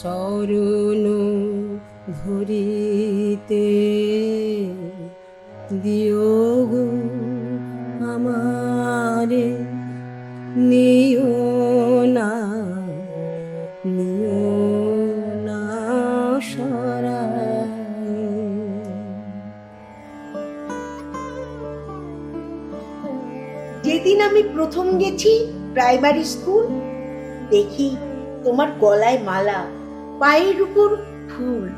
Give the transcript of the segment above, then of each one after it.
চরণ ধরিতে দিও গো আমারে, নিও না নিও না সরায়। যেদিন আমি প্রথম গেছি প্রাইমারি স্কুল, দেখি তোমার গলায় মালা। পায়ের উপর ফুল।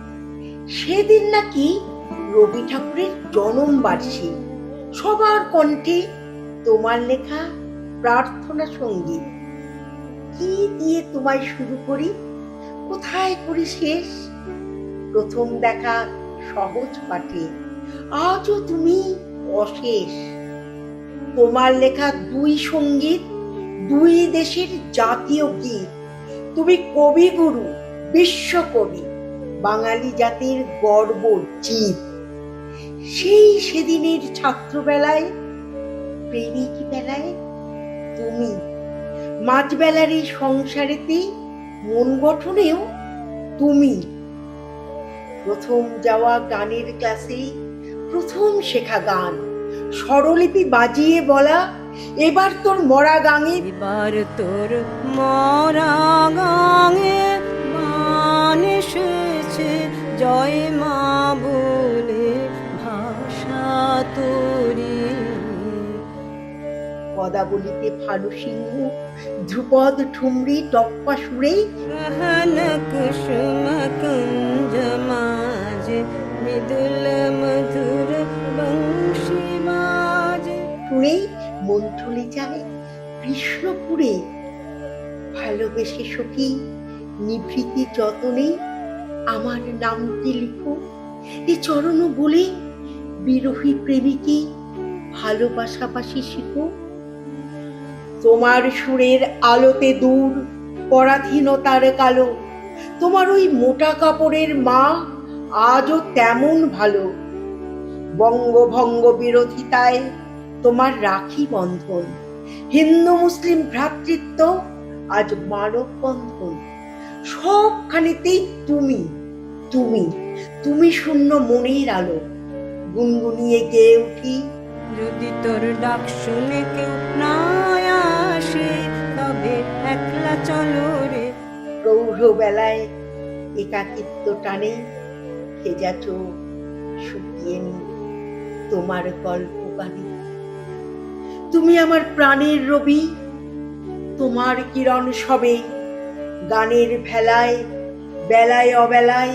সেদিন নাকি রবি ঠাকুরের জন্ম বার্ষিক। সবার কণ্ঠে তোমার লেখা প্রার্থনা সংগীত। কি দিয়ে তোমায় শুরু করি? কোথায় করি শেষ? প্রথম দেখা সহজ পাঠে। আজও তুমি অশেষ। তোমার লেখা দুই সংগীত, দুই দেশের জাতীয় গীত। তুমি কবিগুরু বিশ্বকবি, বাঙালি জাতির গর্ব জীব। সেই সেদিনের ছাত্রবেলায় প্রেমিক বেলায়, তুমি মাঝবেলার এই সংসারেতে মন গঠনেও তুমি। প্রথম যাওয়া গানের ক্লাসে প্রথম শেখা গান, স্বরলিপি বাজিয়ে বলা, এবার তোর মরা গাঙে এবার তোর মরা গাঙে এসেছে জয় মা বলে ভাষা তোরি। পদাবলিতে ভানু সিংহ ধ্রুপদ ঠুমরি টপ্পা সুরে। গহন কুসুম কুঞ্জ মাঝ মৃদুল মধুর বংশী বাজে শুনেই মন চলে যায় কৃষ্ণপুরে। ভালোবেসে সখী নিভৃতি যতনে আমার নামটি লিখো? এ চরণ বলে বিরোহী প্রেমিকে ভালোবাসাবাসি শিখো। তোমার সুরের আলোতে দূর পরাধীনতার কালো, তোমার ওই মোটা কাপড়ের মা আজও তেমন ভালো। বঙ্গভঙ্গ বিরোধিতায় তোমার রাখি বন্ধন, হিন্দু মুসলিম ভ্রাতৃত্ব আজ মানব বন্ধন সবখানেতেই তুমি তুমি তুমি শূন্য মনের আলো। গুনগুনিয়ে গেয়ে উঠি যদি তোর ডাক শুনে কেউ না আসে তবে একলা চলো রে। প্রৌঢ়বেলায় একাকিত্ব টানে ভেজা চোখ শুকিয়ে নি তোমার গল্প গানে তুমি আমার প্রাণের রবি তোমার কিরণ সবে। গানের ভেলায় বেলায় অবেলায়